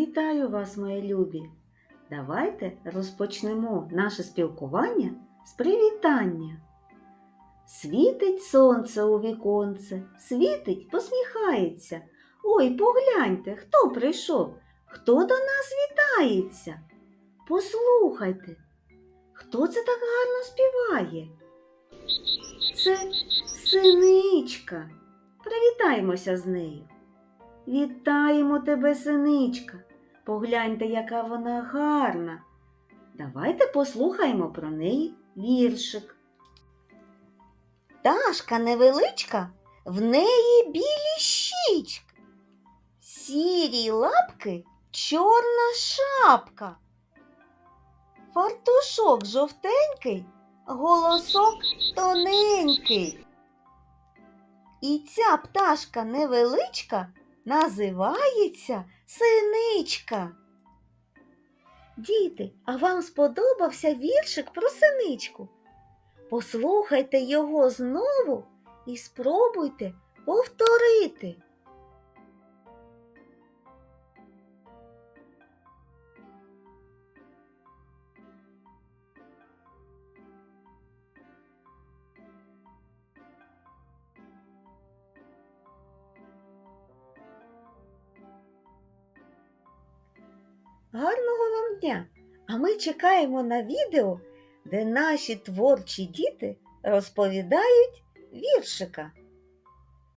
Вітаю вас, мої любі! Давайте розпочнемо наше спілкування з привітання. Світить сонце у віконце, світить, посміхається. Ой, погляньте, хто прийшов, хто до нас вітається. Послухайте, хто це так гарно співає? Це синичка. Привітаємося з нею. Вітаємо тебе, синичка. Погляньте, яка вона гарна. Давайте послухаємо про неї віршик. Пташка невеличка, в неї білі щічки, сірі лапки, чорна шапка. Фартушок жовтенький, голосок тоненький. І ця пташка невеличка називається синичка. Діти, а вам сподобався віршик про синичку? Послухайте його знову і спробуйте повторити. Гарного вам дня! А ми чекаємо на відео, де наші творчі діти розповідають віршика.